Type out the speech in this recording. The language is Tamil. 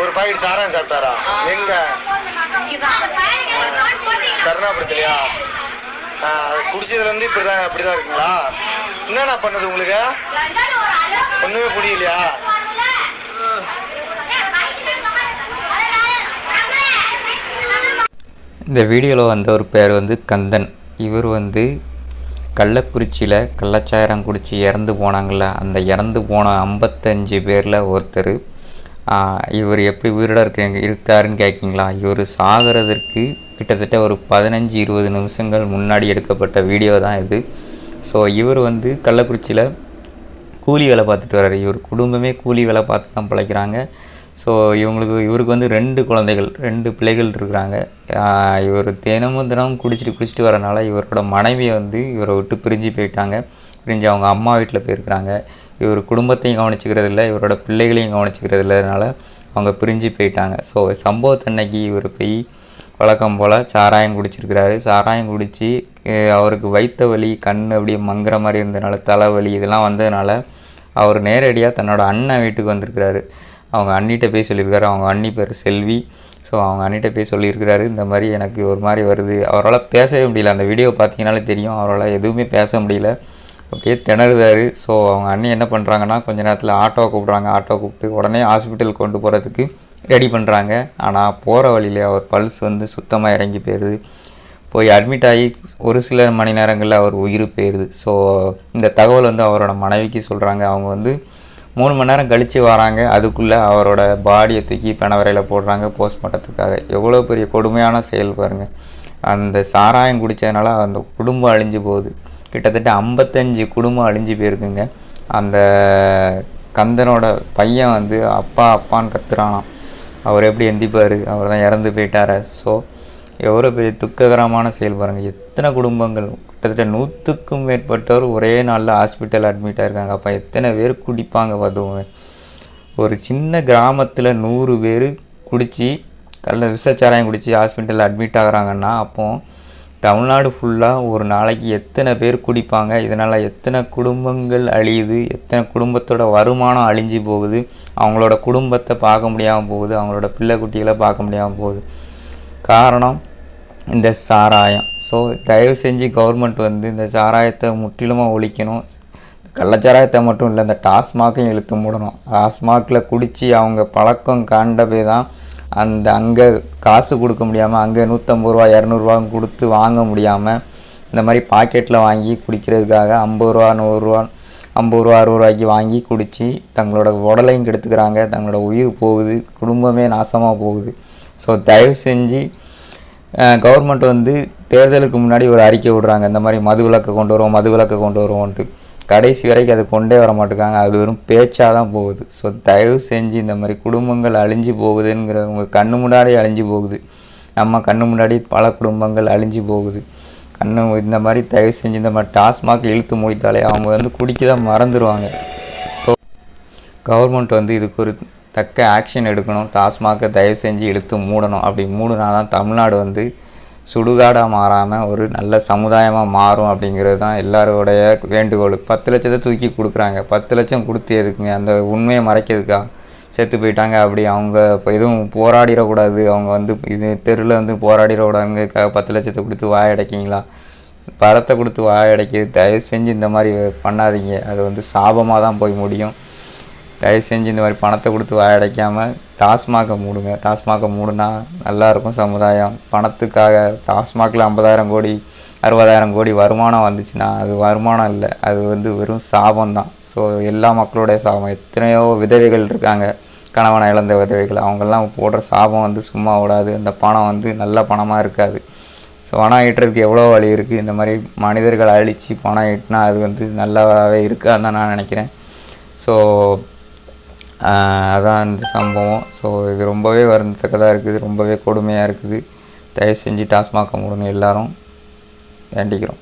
ஒரு பாக்கெட் சாராயம் சாப்பிட்டாரா? எங்க? கருணாபுரத்துலையா? ஆ, குடிச்சதுல இருந்து இப்படிதான் அப்படிதான் இருக்குங்களா? என்னடா பண்ணது உங்களுக்கு? ஒண்ணுமே புரியலையா? இந்த வீடியோவில் வந்த ஒரு பேர் வந்து கந்தன். இவர் வந்து கள்ளக்குறிச்சியில் கள்ளச்சாயிரம் குடிச்சு இறந்து போனாங்கள்ல அந்த இறந்து போன ஐம்பத்தஞ்சு பேரில் ஒருத்தர் இவர் எப்படி உயிரோட இருக்க இருக்காருன்னு கேட்கிங்களா இவர் சாகிறதற்கு கிட்டத்தட்ட ஒரு பதினஞ்சு இருபது நிமிஷங்கள் முன்னாடி எடுக்கப்பட்ட வீடியோ தான் இது. ஸோ இவர் வந்து கள்ளக்குறிச்சியில் கூலி வேலை பார்த்துட்டு வர்றாரு. இவர் குடும்பமே கூலி வேலை பார்த்து தான் பிழைக்கிறாங்க ஸோ இவங்களுக்கு இவருக்கு வந்து ரெண்டு குழந்தைகள் ரெண்டு பிள்ளைகள் இருக்கிறாங்க. இவர் தினமும் தினமும் குடிச்சிட்டு குடிச்சிட்டு வரனால இவரோட மனைவி வந்து இவரை விட்டு பிரிஞ்சு போயிட்டாங்க. பிரிஞ்சு அவங்க அம்மா வீட்டில் போயிருக்கிறாங்க. இவர் குடும்பத்தையும் கவனிச்சிக்கிறது இல்லை இவரோட பிள்ளைகளையும் கவனிச்சிக்கிறது இல்லைனால அவங்க பிரிஞ்சு போயிட்டாங்க. ஸோ சம்பவத்தன்னைக்கு இவர் போய் வழக்கம் போல் சாராயம் குடிச்சிருக்கிறாரு. சாராயம் குடித்து அவருக்கு வைத்த வலி கண் அப்படியே மங்குற மாதிரி இருந்ததுனால தலைவலி இதெல்லாம் வந்ததுனால அவர் நேரடியாக தன்னோட அண்ணன் வீட்டுக்கு வந்திருக்கிறாரு. அவங்க அண்ணிட்ட போய் சொல்லியிருக்காரு. அவங்க அண்ணி பேர் செல்வி. ஸோ அவங்க அண்ணிட்ட போய் சொல்லியிருக்கிறாரு இந்த மாதிரி எனக்கு ஒரு மாதிரி வருது. அவரால் பேசவே முடியல. அந்த வீடியோ பார்த்தீங்கனாலே தெரியும். அவரால் எதுவுமே பேச முடியல. அப்படியே திணறுதாரு. ஸோ அவங்க அண்ணி என்ன பண்ணுறாங்கன்னா கொஞ்ச நேரத்தில் ஆட்டோ கூப்பிட்றாங்க. ஆட்டோ கூப்பிட்டு உடனே ஹாஸ்பிட்டல் கொண்டு போகிறதுக்கு ரெடி பண்ணுறாங்க ஆனால் போகிற வழியிலே அவர் பல்ஸ் வந்து சுத்தமாக இறங்கி போயிடுது போய் அட்மிட் ஆகி ஒரு சில மணி நேரங்களில் அவர் உயிர் போயிடுது ஸோ இந்த தகவல் வந்து அவரோட மனைவிக்கு சொல்கிறாங்க அவங்க வந்து மூணு மணி நேரம் கழித்து வராங்க. அதுக்குள்ளே அவரோட பாடியை தூக்கி பிணவரையில் போடுறாங்க போஸ்ட்மார்ட்டத்துக்காக எவ்வளோ பெரிய கொடுமையான செயல் பாருங்கள் அந்த சாராயம் குடித்ததுனால அந்த குடும்பம் அழிஞ்சு போகுது. கிட்டத்தட்ட ஐம்பத்தஞ்சு குடும்பம் அழிஞ்சு போயிருக்குங்க. அந்த கந்தனோட பையன் வந்து அப்பா அப்பான்னு கத்துறானாம். அவர் எப்படி எந்திப்பார்? அவர் தான் இறந்து போயிட்டார. ஸோ எவ்வளோ பெரிய துக்ககரமான செயல் பாருங்கள் எத்தனை குடும்பங்கள்? கிட்டத்தட்ட நூற்றுக்கும் மேற்பட்டவர் ஒரே நாளில் ஹாஸ்பிட்டல் அட்மிட் ஆயிருக்காங்க. அப்போ எத்தனை பேர் குடிப்பாங்க பார்த்துக்கோங்க. ஒரு சின்ன கிராமத்தில் நூறு பேர் குடித்து கல்ல விஷச்சாராயம் குடித்து ஹாஸ்பிட்டலில் அட்மிட் ஆகுறாங்கன்னா அப்போது தமிழ்நாடு ஃபுல்லாக ஒரு நாளைக்கு எத்தனை பேர் குடிப்பாங்க? இதனால் எத்தனை குடும்பங்கள் அழியுது? எத்தனை குடும்பத்தோட வருமானம் அழிஞ்சு போகுது? அவங்களோட குடும்பத்தை பார்க்க முடியாமல் போகுது. அவங்களோட பிள்ளை குட்டிகளை பார்க்க முடியாமல் போகுது. காரணம் இந்த சாராயம். ஸோ தயவு செஞ்சு கவர்மெண்ட் வந்து இந்த சாராயத்தை முற்றிலுமாக ஒழிக்கணும். கள்ளச்சாராயத்தை மட்டும் இல்லை இந்த டாஸ்மாக்கையும் இழுத்து மூடணும். டாஸ்மாகில் குடித்து அவங்க பழக்கம் காண்டவே தான் அந்த அங்கே காசு கொடுக்க முடியாமல் அங்கே நூற்றம்பது ரூபா இரநூறுவா கொடுத்து வாங்க முடியாமல் இந்த மாதிரி பாக்கெட்டில் வாங்கி குடிக்கிறதுக்காக ஐம்பது ரூபா நூறுரூவா ஐம்பது ரூபா அறுபது ரூபாய்க்கு வாங்கி குடித்து தங்களோட உடலையும் கெடுத்துக்கிறாங்க. தங்களோட உயிர் போகுது குடும்பமே நாசமாக போகுது. ஸோ தயவு செஞ்சு கவர்மெண்ட் வந்து தேர்தலுக்கு முன்னாடி ஒரு அறிக்கை விடுறாங்க. இந்த மாதிரி மது விலக்கை கொண்டு வருவோம் மது விலக்கை கொண்டு வருவோன்ட்டு கடைசி வரைக்கும் அதை கொண்டே வர மாட்டேங்காங்க அது வெறும் பேச்சாக தான் போகுது. ஸோ தயவு செஞ்சு இந்த மாதிரி குடும்பங்கள் அழிஞ்சு போகுதுங்கிற உங்கள் கண்ணு முன்னாடி அழிஞ்சு போகுது. நம்ம கண்ணு முன்னாடி பல குடும்பங்கள் அழிஞ்சு போகுது. கண்ணு இந்த மாதிரி தயவு செஞ்சு இந்த மாதிரி டாஸ்மாக் இழுத்து மூடித்தாலே அவங்க வந்து குடிக்க தான் மறந்துடுவாங்க ஸோ கவர்மெண்ட் வந்து இதுக்கு ஒரு தக்க ஆக்ஷன் எடுக்கணும். டாஸ்மாகை தயவு செஞ்சு இழுத்து மூடணும். அப்படி மூடினா தான் தமிழ்நாடு வந்து சுடுகாடாக மாறாமல் ஒரு நல்ல சமுதாயமாக மாறும் அப்படிங்கிறது தான் எல்லாரோடைய வேண்டுகோள் பத்து லட்சத்தை தூக்கி கொடுக்குறாங்க. பத்து லட்சம் கொடுத்து எதுக்குங்க? அந்த உண்மையை மறைக்கிறதுக்கா? செத்து போயிட்டாங்க அப்படி அவங்க இப்போ எதுவும் போராடிடக்கூடாது. அவங்க வந்து இது தெருவில் வந்து போராடிடக்கூடாதுங்க. பத்து லட்சத்தை கொடுத்து வாயடைக்கிங்களா படத்தை கொடுத்து வாயடைக்கிறது தயவு செஞ்சு இந்த மாதிரி பண்ணாதீங்க. அது வந்து சாபமாக தான் போய் முடியும். தயவு செஞ்சு இந்த மாதிரி பணத்தை கொடுத்து வாயடைக்காமல் டாஸ்மாகை மூடுங்க. டாஸ்மாகை மூடுனா நல்லாயிருக்கும் சமுதாயம். பணத்துக்காக டாஸ்மாகில் ஐம்பதாயிரம் கோடி அறுபதாயிரம் கோடி வருமானம் வந்துச்சுன்னா அது வருமானம் இல்லை. அது வந்து வெறும் சாபம் தான். ஸோ எல்லா மக்களுடைய சாபம். எத்தனையோ விதவைகள் இருக்காங்க. கணவனை இழந்த விதவைகள். அவங்கெல்லாம் போடுற சாபம் வந்து சும்மா விடாது அந்த பணம் வந்து நல்ல பணமாக இருக்காது. ஸோ பணம் ஈட்டுறதுக்கு எவ்வளோ வழி இருக்குது இந்த மாதிரி மனிதர்கள் அழித்து பணம் ஈட்டினா அது வந்து நல்லாவே இருக்காதுன்னு தான் நான் நினைக்கிறேன். ஸோ அதான் இந்த சம்பவம். ஸோ இது ரொம்பவே வருந்தத்தக்கதாக இருக்குது. ரொம்பவே கொடுமையாக இருக்குது. தயவு செஞ்சு டாஸ்மாக் முடியும் எல்லாரும் வேண்டிக்கிறோம்.